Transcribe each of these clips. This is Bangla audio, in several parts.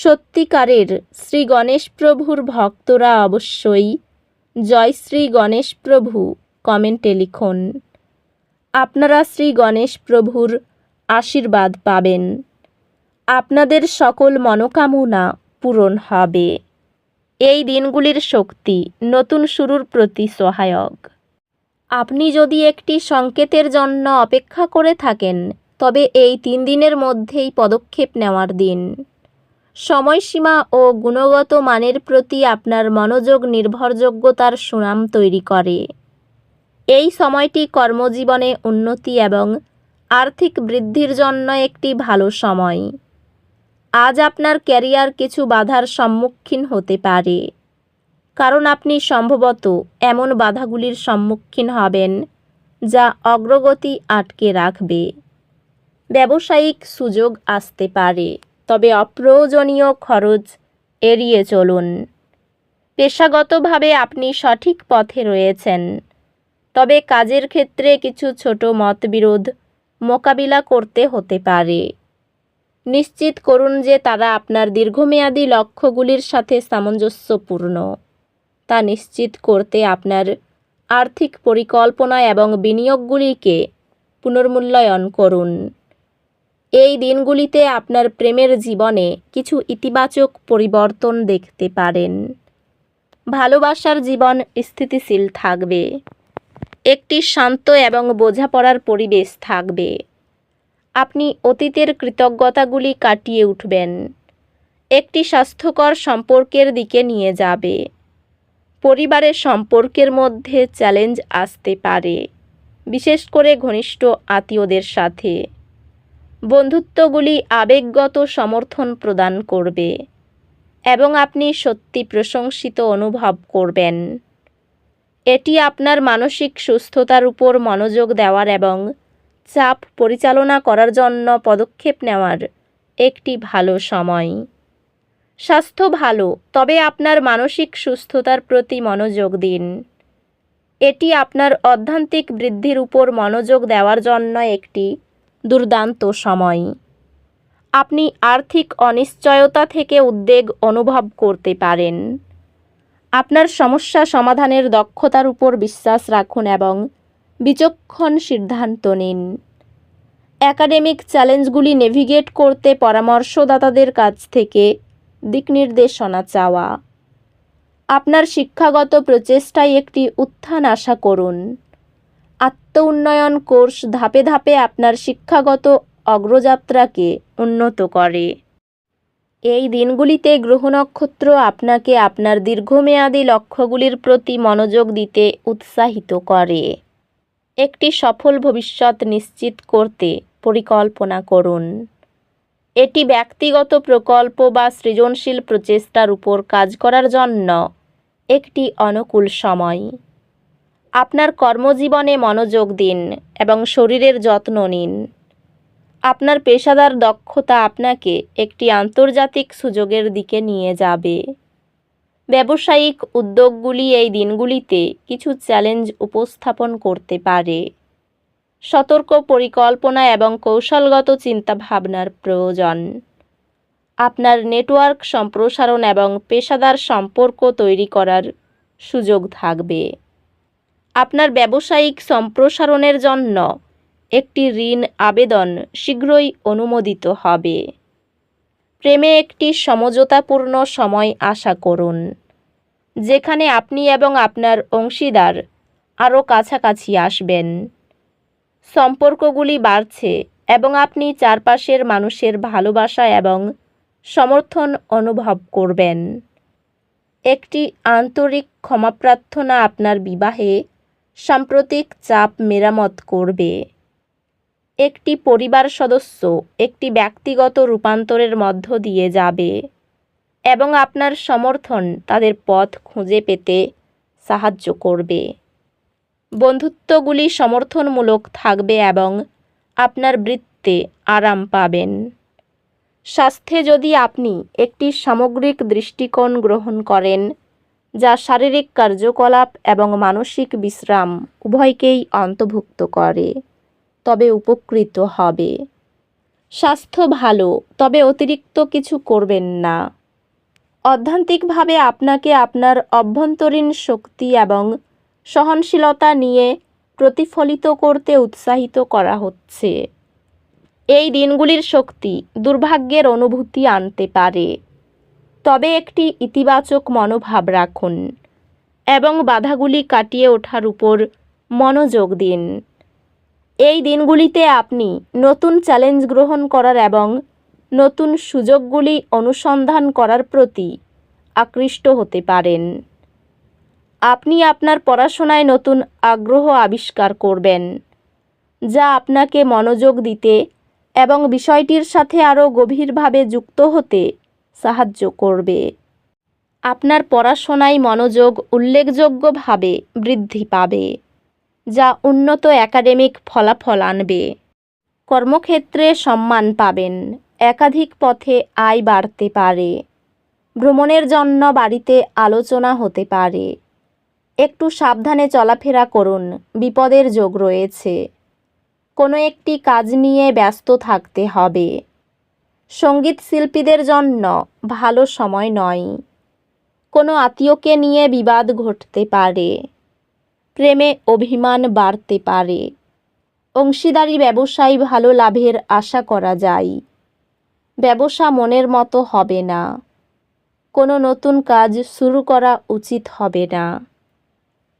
সত্যিকারের শ্রী গণেশ প্রভুর ভক্তরা অবশ্যই জয় শ্রী গণেশ প্রভু কমেন্টে লিখুন। আপনারা শ্রী গণেশ প্রভুর আশীর্বাদ পাবেন। আপনাদের সকল মনোকামনা পূরণ হবে। এই দিনগুলির শক্তি নতুন শুরুর প্রতি সহায়ক। আপনি যদি একটি সংকেতের জন্য অপেক্ষা করে থাকেন, তবে এই তিন দিনের মধ্যেই পদক্ষেপ নেওয়ার দিন। সময়সীমা ও গুণগত মানের প্রতি আপনার মনোযোগ নির্ভরযোগ্যতার সুনাম তৈরি করে। এই সময়টি কর্মজীবনে উন্নতি এবং আর্থিক বৃদ্ধির জন্য একটি ভালো সময়। আজ আপনার ক্যারিয়ার কিছু বাধার সম্মুখীন হতে পারে। কারণ আপনি সম্ভবত এমন বাধাগুলির সম্মুখীন হবেন যা অগ্রগতি আটকে রাখবে। ব্যবসায়িক সুযোগ আসতে পারে। তবে অপ্রয়োজনীয় খরচ এড়িয়ে চলুন। পেশাগতভাবে আপনি সঠিক পথে রয়েছেন। তবে কাজের ক্ষেত্রে কিছু ছোট মতবিরোধ মোকাবিলা করতে হতে পারে। নিশ্চিত করুন যে তারা আপনার দীর্ঘমেয়াদী লক্ষ্যগুলির সাথে সামঞ্জস্যপূর্ণ। তা নিশ্চিত করতে আপনার আর্থিক পরিকল্পনা এবং বিনিয়োগগুলিকে পুনর্মূল্যায়ন করুন। এই দিনগুলিতে আপনার প্রেমের জীবনে কিছু ইতিবাচক পরিবর্তন দেখতে পারেন। ভালোবাসার জীবন স্থিতিশীল থাকবে। একটি শান্ত এবং বোঝাপড়ার পরিবেশ থাকবে। আপনি অতীতের কৃতজ্ঞতাগুলি কাটিয়ে উঠবেন। একটি স্বাস্থ্যকর সম্পর্কের দিকে নিয়ে যাবে। পরিবারের সম্পর্কের মধ্যে চ্যালেঞ্জ আসতে পারে। বিশেষ করে ঘনিষ্ঠ আত্মীয়দের সাথে। বন্ধুত্বগুলি আবেগগত সমর্থন প্রদান করবে এবং আপনি সত্যি প্রশংসিত অনুভব করবেন। এটি আপনার মানসিক সুস্থতার উপর মনোযোগ দেওয়ার এবং চাপ পরিচালনা করার জন্য পদক্ষেপ নেওয়ার একটি ভালো সময়। স্বাস্থ্য ভালো, তবে আপনার মানসিক সুস্থতার প্রতি মনোযোগ দিন। এটি আপনার অধ্যান্তিক বৃদ্ধির উপর মনোযোগ দেওয়ার জন্য একটি দুর্দান্ত সময়। আপনি আর্থিক অনিশ্চয়তা থেকে উদ্বেগ অনুভব করতে পারেন। আপনার সমস্যা সমাধানের দক্ষতার উপর বিশ্বাস রাখুন এবং বিচক্ষণ সিদ্ধান্ত নিন। একাডেমিক চ্যালেঞ্জগুলি নেভিগেট করতে পরামর্শদাতাদের কাছ থেকে দিকনির্দেশনা চাওয়া। আপনার শিক্ষাগত প্রচেষ্টায় একটি উত্থান আশা করুন। উন্নয়ন কোর্স ধাপে ধাপে আপনার শিক্ষাগত অগ্রযাত্রাকে উন্নত করে। এই দিনগুলিতে গ্রহ নক্ষত্র আপনাকে আপনার দীর্ঘমেয়াদী লক্ষ্যগুলির প্রতি মনোযোগ দিতে উৎসাহিত করে। একটি সফল ভবিষ্যৎ নিশ্চিত করতে পরিকল্পনা করুন। এটি ব্যক্তিগত প্রকল্প বা সৃজনশীল প্রচেষ্টার উপর কাজ করার জন্য একটি অনুকূল সময়। আপনার কর্মজীবনে মনোযোগ দিন এবং শরীরের যত্ন নিন। আপনার পেশাদার দক্ষতা আপনাকে একটি আন্তর্জাতিক সুযোগের দিকে নিয়ে যাবে। ব্যবসায়িক উদ্যোগগুলি এই দিনগুলিতে কিছু চ্যালেঞ্জ উপস্থাপন করতে পারে। সতর্ক পরিকল্পনা এবং কৌশলগত চিন্তাভাবনার প্রয়োজন। আপনার নেটওয়ার্ক সম্প্রসারণ এবং পেশাদার সম্পর্ক তৈরি করার সুযোগ থাকবে। আপনার ব্যবসায়িক সম্প্রসারণের জন্য একটি ঋণ আবেদন শীঘ্রই অনুমোদিত হবে। প্রেমে একটি সমঝোতাপূর্ণ সময় আশা করুন, যেখানে আপনি এবং আপনার অংশীদার আরও কাছাকাছি আসবেন। সম্পর্কগুলি বাড়ছে এবং আপনি চারপাশের মানুষের ভালোবাসা এবং সমর্থন অনুভব করবেন। একটি আন্তরিক ক্ষমাপ্রার্থনা আপনার বিবাহে সাম্প্রতিক চাপ মেরামত করবে। একটি পরিবার সদস্য একটি ব্যক্তিগত রূপান্তরের মধ্য দিয়ে যাবে এবং আপনার সমর্থন তাদের পথ খুঁজে পেতে সাহায্য করবে। বন্ধুত্বগুলি সমর্থনমূলক থাকবে এবং আপনার বৃত্তে আরাম পাবেন। স্বাস্থ্যে যদি আপনি একটি সামগ্রিক দৃষ্টিকোণ গ্রহণ করেন যা শারীরিক কার্যকলাপ এবং মানসিক বিশ্রাম উভয়কেই অন্তর্ভুক্ত করে, তবে উপকৃত হবে। স্বাস্থ্য ভালো, তবে অতিরিক্ত কিছু করবেন না। অধ্যান্তিকভাবে আপনাকে আপনার অভ্যন্তরীণ শক্তি এবং সহনশীলতা নিয়ে প্রতিফলিত করতে উৎসাহিত করা হচ্ছে। এই দিনগুলির শক্তি দুর্ভাগ্যের অনুভূতি আনতে পারে। তবে একটি ইতিবাচক মনোভাব রাখুন এবং বাধাগুলি কাটিয়ে ওঠার উপর মনোযোগ দিন। এই দিনগুলিতে আপনি নতুন চ্যালেঞ্জ গ্রহণ করার এবং নতুন সুযোগগুলি অনুসন্ধান করার প্রতি আকৃষ্ট হতে পারেন। আপনি আপনার পড়াশোনায় নতুন আগ্রহ আবিষ্কার করবেন, যা আপনাকে মনোযোগ দিতে এবং বিষয়টির সাথে আরও গভীরভাবে যুক্ত হতে সাহায্য করবে। আপনার পড়াশোনায় মনোযোগ উল্লেখযোগ্যভাবে বৃদ্ধি পাবে, যা উন্নত একাডেমিক ফলাফল আনবে। কর্মক্ষেত্রে সম্মান পাবেন, একাধিক পথে আয় বাড়তে পারে, ভ্রমণের জন্য বাড়িতে আলোচনা হতে পারে। একটু সাবধানে চলাফেরা করুন, বিপদের যোগ রয়েছে। কোনো একটি কাজ নিয়ে ব্যস্ত থাকতে হবে। সংগীত শিল্পীদের জন্য ভালো সময় নয়। কোনো আত্মীয়কে নিয়ে বিবাদ ঘটতে পারে, প্রেমে অভিমান বাড়তে পারে। অংশীদারি ব্যবসায় ভালো লাভের আশা করা যায়। ব্যবসা মনের মতো হবে না। কোনো নতুন কাজ শুরু করা উচিত হবে না।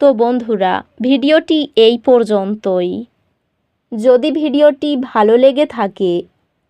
তো বন্ধুরা, ভিডিওটি এই পর্যন্তই। যদি ভিডিওটি ভালো লেগে থাকে